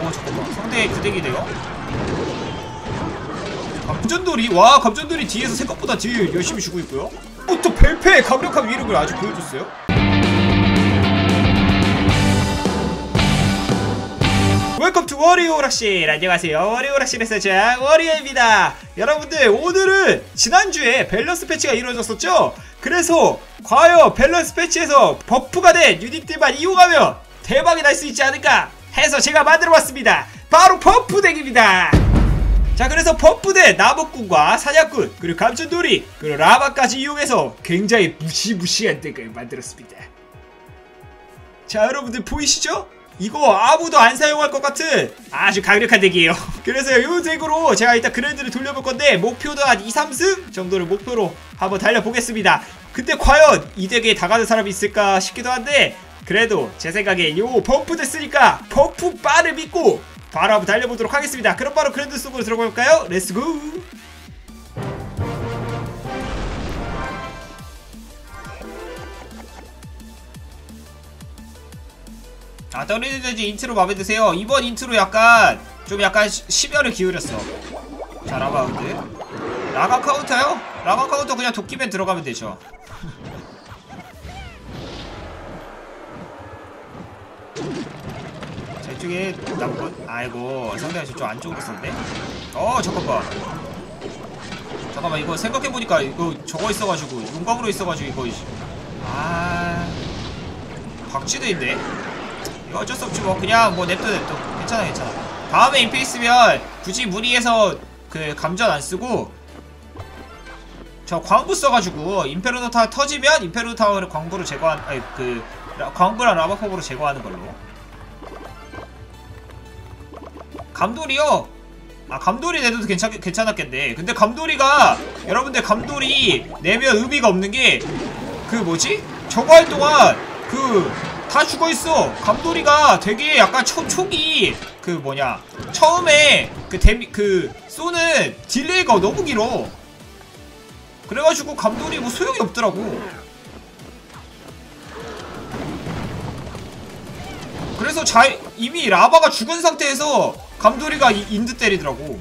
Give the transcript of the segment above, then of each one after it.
어 잠깐만. 상대 구대기네요? 감전돌이 와 감전돌이 뒤에서 생각보다 딜 열심히 주고 있고요. 어, 또 벨페의 강력한 위력을 아주 보여줬어요. 웰컴 투 워리오 오락실. 안녕하세요. 워리오 오락실의 사장 워리오입니다. 여러분들 오늘은 지난주에 밸런스 패치가 이루어졌었죠? 그래서 과연 밸런스 패치에서 버프가 된 유닛들만 이용하면 대박이 날 수 있지 않을까 해서 제가 만들어봤습니다. 바로 버프 덱입니다. 자 그래서 버프대 나복꾼과 사냥꾼 그리고 감천돌이 그리고 라바까지 이용해서 굉장히 무시무시한 덱을 만들었습니다. 자 여러분들 보이시죠? 이거 아무도 안 사용할 것 같은 아주 강력한 덱이에요. 그래서 이 덱으로 제가 일단 그랜드를 돌려볼 건데 목표도 한 2, 3승 정도를 목표로 한번 달려보겠습니다. 근데 과연 이 덱에 당하는 사람이 있을까 싶기도 한데 그래도 제 생각에 요 버프대 쓰니까 버프 바를 믿고 바로 한번 달려보도록 하겠습니다. 그럼 바로 그랜드 속으로 들어볼까요? 렛츠고 아 떠리는 돼지 인트로 마음에 드세요. 이번 인트로 약간 좀 약간 시- 심혈을 기울였어. 자 라바운드. 라가 카운터요? 라가 카운터 그냥 도끼맨 들어가면 되죠 자 이쪽에 남건 아이고 상대가 저쪽 안쪽으로 썼네 어 잠깐만. 잠깐만 이거 생각해보니까 이거 저거 있어가지고 용광으로 있어가지고 이거. 아 박쥐도 있네. 이거 어쩔 수 없지 뭐. 그냥 뭐 냅둬 냅둬 괜찮아 괜찮아. 다음에 인페 있으면 굳이 무리해서 그 감전 안 쓰고 저 광부 써가지고 임페르노 타워 터지면 임페르노 타워를 광부로 제거한 아니 그 라- 광부랑 라바폼으로 제거하는 걸로 감돌이요? 아 감돌이 내도 괜찮, 괜찮았겠네. 근데 감돌이가 여러분들 감돌이 내면 의미가 없는 게 그 뭐지? 저거 할 동안 그 다 죽어있어. 감돌이가 되게 약간 초, 초기 그 뭐냐? 처음에 그 데미 그 쏘는 딜레이가 너무 길어. 그래가지고 감돌이 뭐 소용이 없더라고. 그래서 자, 이미 라바가 죽은 상태에서 감돌이가 이- 인드 때리더라고.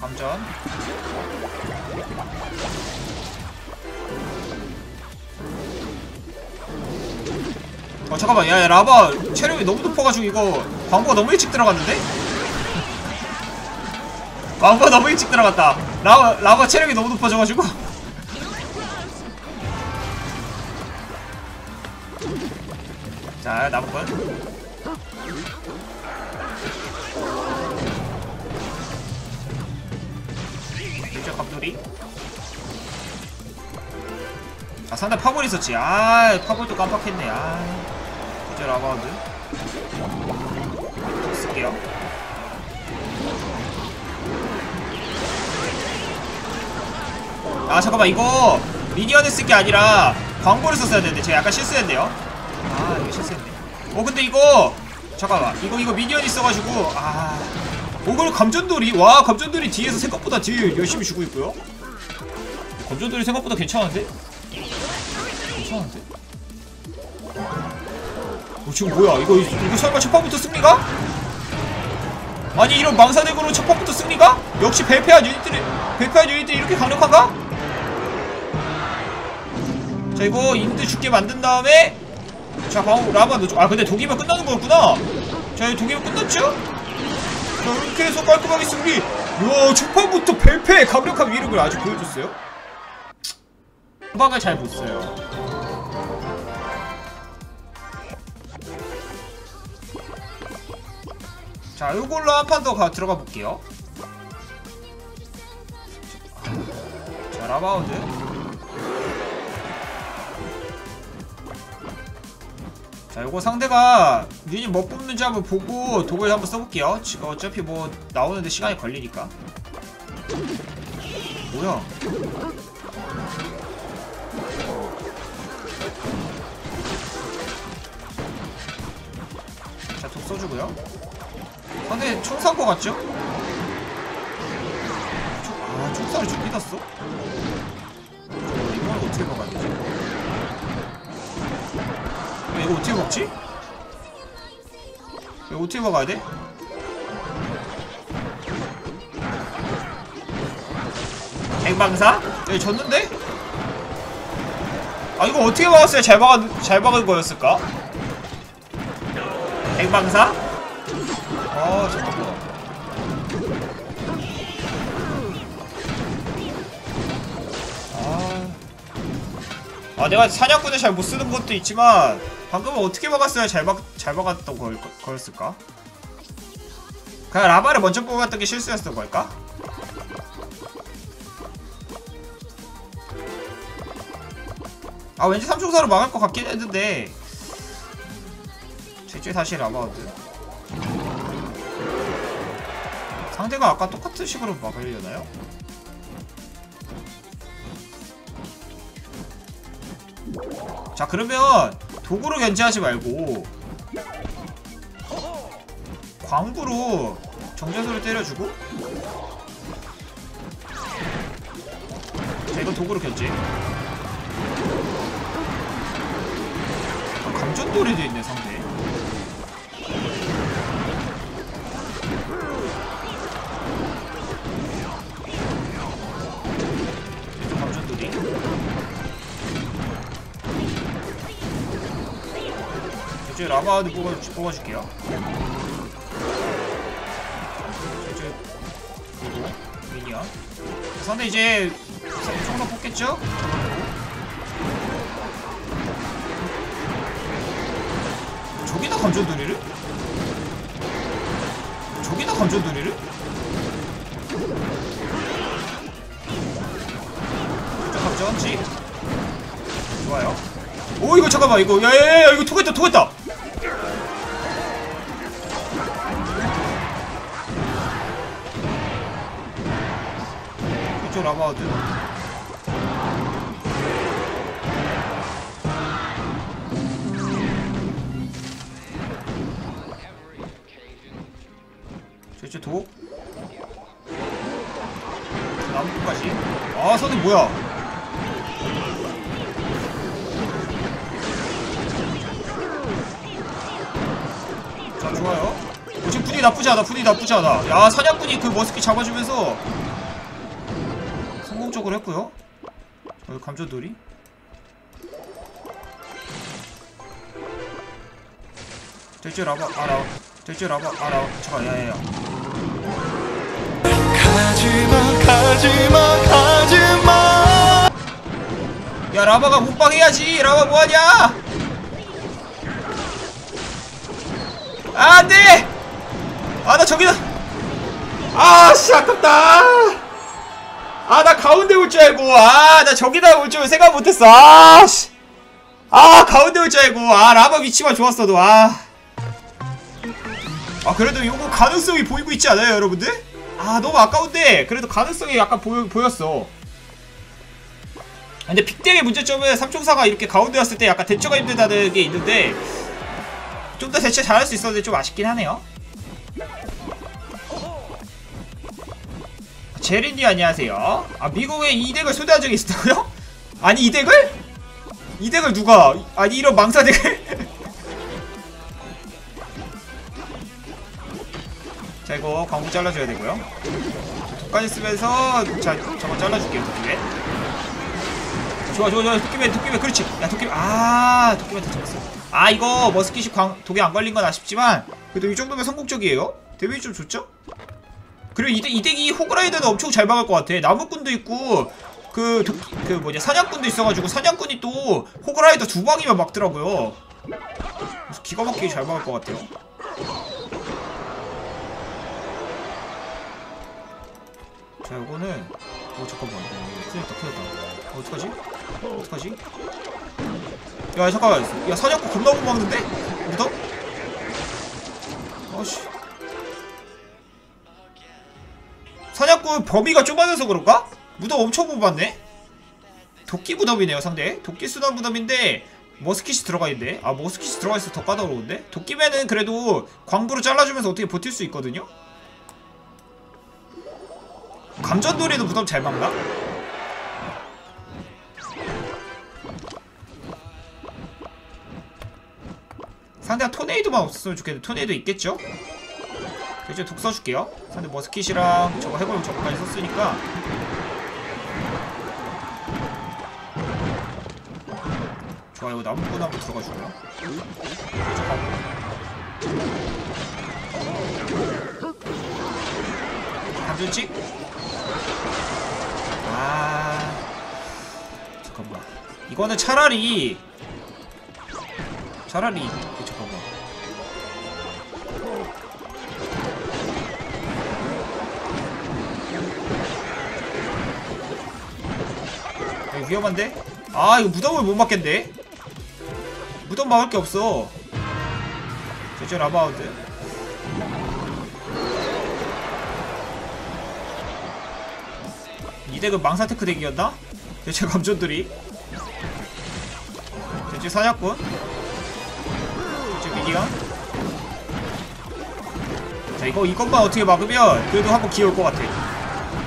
감전. 어 잠깐만. 야, 야 라바 체력이 너무 높아가지고 이거 광고가 너무 일찍 들어갔는데? 광고가 너무 일찍 들어갔다. 라바, 라바 체력이 너무 높아져가지고. 자 건. 일적 갑돌이. 아 상대 파볼 있었지. 아 파볼도 깜빡했네. 아 이제 라바운드. 쓸게요 아 잠깐만 이거 미니언을 쓸게 아니라 광고를 썼어야 되는데 제가 약간 실수했네요 아 이거 실수했네 어 근데 이거 잠깐만 이거 이거 미니언 있어가지고 아 오늘 감전돌이 와 감전돌이 뒤에서 생각보다 딜 열심히 주고 있고요 감전돌이 생각보다 괜찮은데? 괜찮은데? 어 지금 뭐야 이거 이거 설마 첫 판부터 승리가? 아니 이런 망사덱으로 첫 판부터 승리가? 역시 벨페한 유닛들이 벨페한 유닛들이 이렇게 강력한가? 자 이거 인드 죽게 만든 다음에 자 방어 라바 넣죠. 아 근데 독이면 끝나는 거였구나. 자 독이면 끝났죠? 자 이렇게 해서 깔끔하게 승리 이야 초반부터 벨페의 강력한 위력을 아주 보여줬어요. 후방을 잘 못써요. 자 이걸로 한 판 더 들어가 볼게요. 자 라바운드 자 요거 상대가 유닛 뭐 뽑는지 한번 보고 독을 한번 써볼게요 지금 어차피 뭐 나오는데 시간이 걸리니까 뭐야 자독 써주고요 상대 총 산 거 같죠? 총- 아아 총살을 죽이 났어? 이걸 어떻게 먹어야 되지? 야, 이거 어떻게 먹지? 이거 어떻게 먹어야 돼? 행방사? 여기 졌는데? 아 이거 어떻게 막았어야 잘 막은 잘 막은 거였을까? 행방사? 아 잠깐만. 아. 아 내가 사냥꾼을 잘 못 쓰는 것도 있지만 방금은 어떻게 막았어야 잘 막 잘 막았던 걸 거였을까? 그냥 라바를 먼저 뽑았던 게 실수였던 걸까? 아 왠지 삼총사로 막을 것 같긴 했는데 제주에 다시 라바우드 상대가 아까 똑같은 식으로 막으려나요? 자 그러면 도구로 견제하지 말고 광부로 정전소를 때려주고 자 이건 도구로 견제. 아, 감전돌이도 있네 상대 이제 라바드 뽑아, 뽑아줄게요 이제 그리고 미니언 상대 이제 총선 뽑겠죠? 저기다 감전돌이를? 저기다? 자 감전지 좋아요 오 이거 잠깐만 이거 야야야 이거 통했다 통했다 이쪽 라바우드. 저쪽 도 나무까지. 아 선이 뭐야? 자 좋아요. 어, 지금 분위기 나쁘지 않아. 분위기 나쁘지 않아. 야 사냥꾼이 그 머스키 잡아주면서 성공적으로 했고요. 어, 감전돌이. 될줄 알아 알아 될줄 알아 알아 잠깐 야야야. 가지마 가지마 가지마. 야 라바가 몸빵해야지. 라바 뭐하냐? 아, 안돼! 아나 저기다. 아씨 아깝다 아 나 가운데 올 줄 알고. 아 나 저기다 올 줄 생각 못했어. 아씨. 아 가운데 올 줄 알고. 아 라바 위치만 좋았어도. 아. 아 그래도 요거 가능성이 보이고 있지 않아요 여러분들? 아 너무 아까운데. 그래도 가능성이 약간 보여, 보였어. 근데 빅덱의 문제점은 삼총사가 이렇게 가운데 왔을 때 약간 대처가 힘들다는 게 있는데 좀 더 대처 잘할 수 있었는데 좀 아쉽긴 하네요 제린이 안녕하세요. 아 미국에 이 덱을 소개한 적이 있었다고요? 아니 이 덱을? 이 덱을 누가? 아니 이런 망사 덱을? 자 이거 광고 잘라줘야 되고요. 독까지 쓰면서 자 저거 잘라줄게요 도끼맨. 좋아 좋아 좋아. 도끼맨 도끼맨. 그렇지. 야 도끼맨 아 도끼맨 다 잡았어. 아 이거 머스킷이 광, 독에 안 걸린 건 아쉽지만 그래도 이 정도면 성공적이에요. 데뷔 좀 좋죠? 그리고 이, 덱- 이 덱이 호그라이더는 엄청 잘 막을 것 같아 나무꾼도 있고 그, 도, 그 뭐냐 사냥꾼도 있어가지고 사냥꾼이 또 호그라이더 두 방이면 막더라고요 그래서 기가 막히게 잘 막을 것 같아요 자 요거는 어 잠깐만 큰일 났다 큰일 났다 어, 어떡하지? 어떡하지? 야 잠깐만 야 사냥꾼 겁나 못 막는데? 무덤? 사냥꾼 범위가 좁아져서 그런가? 무덤 엄청 못 봤네? 도끼 무덤이네요 상대 도끼 수단 무덤인데 머스킷이 들어가 있네 아 머스킷이 들어가 있어 더 까다로운데? 도끼맨은 그래도 광부로 잘라주면서 어떻게 버틸 수 있거든요? 감전돌이도 무덤 잘 막나? 상대가 토네이도만 없었으면 좋겠는데 토네이도 있겠죠? 이제 독 써줄게요. 상대 머스킷이랑 저거 해골 저거까지 썼으니까. 좋아요. 나무꾼 한번 들어가주고요. 감전찍? 아. 잠깐만. 이거는 차라리 차라리 위험한데? 아 이거 무덤을 못 막겠네. 무덤 막을 게 없어. 저저 라바우드. 이 덱은 망사테크 덱이었나? 대체 감전들이. 대체 사냥꾼. 대체 미니언. 자 이거 이것만 어떻게 막으면 그래도 한번 기어올 것 같아.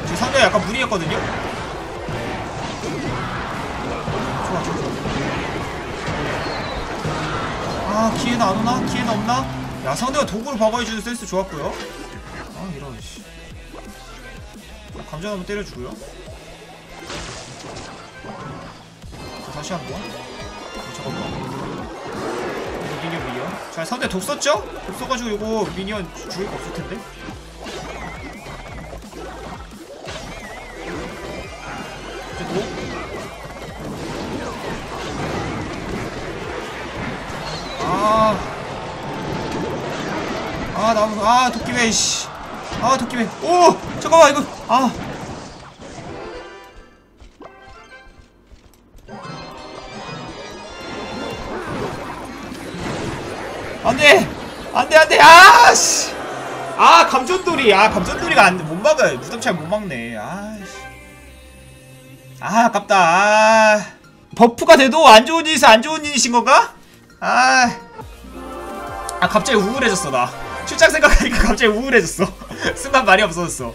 지금 상대가 약간 무리했거든요 아 기회는 안 오나? 기회는 없나? 야 상대가 도구를 방어해주는 센스 좋았고요. 아 이런 씨. 감전 한번 때려주고요. 자, 다시 한번. 어, 잠깐만. 이거 미니언 미니언. 자 상대 독 썼죠? 독 써가지고 이거 미니언 주- 죽일 거 없을 텐데 아, 나무, 아, 도끼맨, 씨. 아, 도끼맨. 오! 잠깐만, 이거, 아. 안 돼! 안 돼, 안 돼! 아, 씨! 아, 감전돌이. 아, 감전돌이가 안 돼. 못 막아요. 무덤 잘못 막네. 아, 씨. 아, 아깝다. 아. 버프가 돼도 안 좋은 일이서 안 좋은 일이신 건가? 아. 아 갑자기 우울해졌어 나 출장 생각하니까 갑자기 우울해졌어. 순간 말이 없어졌어.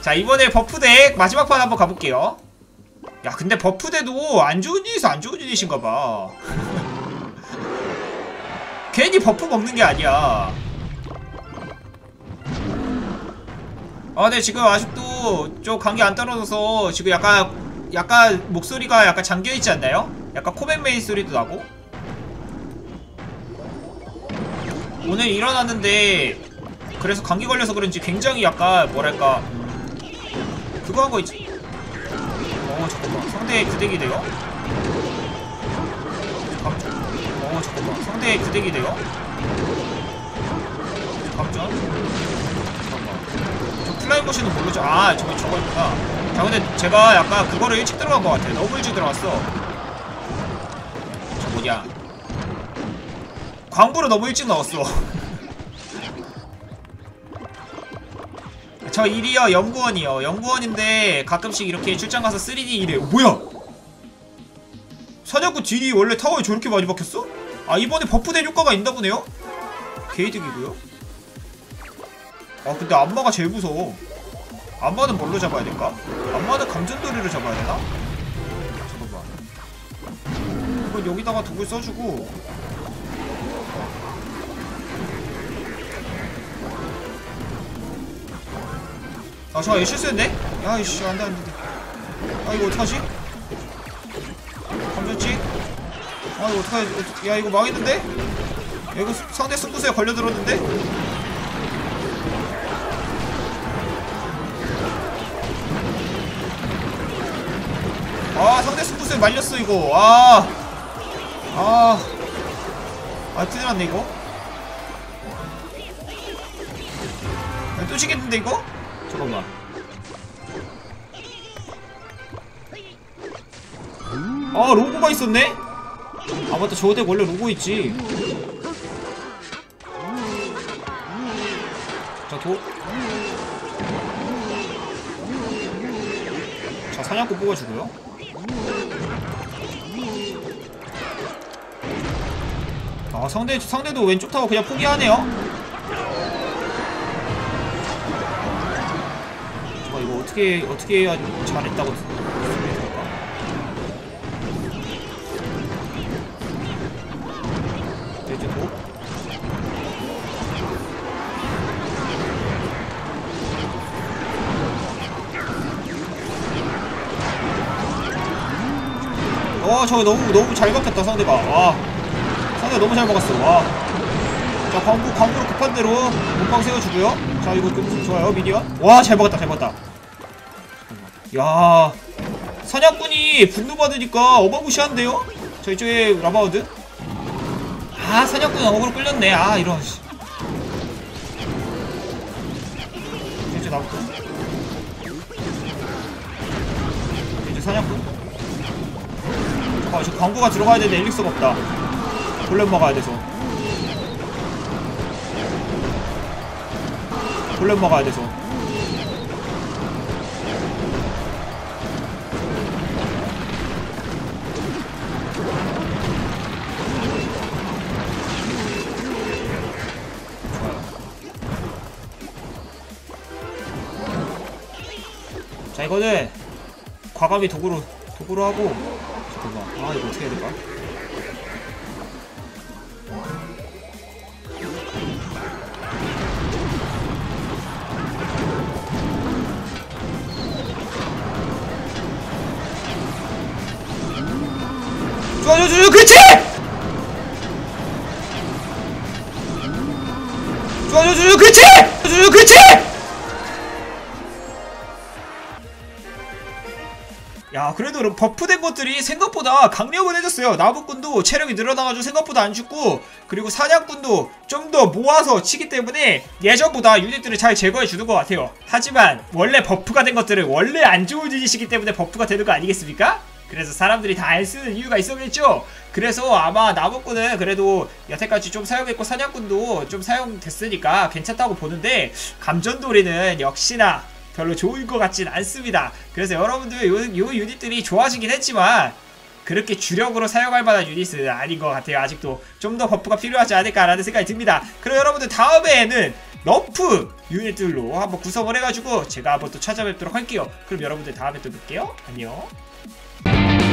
자 이번에 버프덱 마지막 판 한번 가볼게요. 야 근데 버프대도 안 좋은 일이서 안 좋은 일이신가봐. 괜히 버프 먹는 게 아니야. 아 근데 지금 아직도 좀 감기 안 떨어져서 지금 약간 약간 목소리가 약간 잠겨있지 않나요? 약간 코맹메이 소리도 나고 오늘 일어났는데 그래서 감기 걸려서 그런지 굉장히 약간 뭐랄까 음, 그거 한 거 있지. 어 잠깐만. 상대 구대기 돼요? 감전 어 잠깐만. 상대 구대기 돼요? 감전? 잠깐만. 저 플라이 모션은 모르죠. 아 저거 저거였구나. 자 근데 제가 약간 그거를 일찍 들어간 것 같아 너무 일찍 들어갔어. 저 뭐냐 광부를 너무 일찍 넣었어. 저 일이요 연구원이요 연구원인데 가끔씩 이렇게 출장 가서 3D 일해요 뭐야 사냥꾼 딜이 원래 타워에 저렇게 많이 박혔어? 아 이번에 버프된 효과가 있나 보네요 개이득이고요 아 근데 안마가 제일 무서워 안마는 뭘로 잡아야 될까? 안마는 감전돌이로 잡아야 되나? 잠깐만 이건 여기다가 독을 써주고 아 잠깐 이거 실수했네? 야 이씨 안돼 안돼 아 이거 어떡하지? 감전지? 아 이거 어떡하지 어떡- 야 이거 망했는데? 야 이거 수- 상대 승부수에 걸려들었는데? 아 상대 승부수에 말렸어 이거 아 아, 아, 큰일 났네, 이거. 아, 또 지겠는데, 이거? 잠깐만. 아, 로고가 있었네? 아, 맞다. 저덱 원래 로고 있지. 자, 도. 자, 사냥꾼 뽑아주고요. 아 상대 상대도 왼쪽 타워 그냥 포기하네요. 잠깐 이거 어떻게 어떻게 해야 잘했다고 소리 들을까? 돼지 도 와, 저거 너무 너무 잘 박혔다 상대가. 와, 상대 가 너무 잘 박았어. 와. 자, 광부 광부로 급한 대로 몸빵 세워주고요. 자, 이거 좀 좋아요, 미니언. 와, 잘 박았다, 잘 박았다. 야, 사냥꾼이 분노 받으니까 어마무시한데요? 저 이쪽에 라바우드. 아, 사냥꾼 어그로 끌렸네. 아, 이런. 씨. 이제 나부터. 이제 사냥꾼. 아, 저 광고가 들어가야 되는데 엘릭서가 없다. 골렘 먹어야 돼서. 골렘 먹어야 돼서. 자 이거는 과감히 도구로 도구로 하고 잠깐만 아 이거 어떻게 해야 될까? 좋아 좋아 좋아 그렇지! 좋아 좋아 좋아 그렇지! 좋아 좋아 그렇지! 야 그래도 버프된 것들이 생각보다 강력은 해졌어요 나부꾼도 체력이 늘어나가지고 생각보다 안 죽고 그리고 사냥꾼도 좀 더 모아서 치기 때문에 예전보다 유닛들을 잘 제거해 주는 것 같아요 하지만 원래 버프가 된 것들은 원래 안 좋은 유닛이기 때문에 버프가 되는 거 아니겠습니까? 그래서 사람들이 다 안 쓰는 이유가 있었겠죠 그래서 아마 나부꾼은 그래도 여태까지 좀 사용했고 사냥꾼도 좀 사용됐으니까 괜찮다고 보는데 감전돌이는 역시나 별로 좋은 것 같진 않습니다. 그래서 여러분들 요, 요 유닛들이 좋아지긴 했지만 그렇게 주력으로 사용할 만한 유닛은 아닌 것 같아요. 아직도 좀 더 버프가 필요하지 않을까라는 생각이 듭니다. 그럼 여러분들 다음에는 너프 유닛들로 한번 구성을 해가지고 제가 한번 또 찾아뵙도록 할게요. 그럼 여러분들 다음에 또 뵐게요. 안녕. you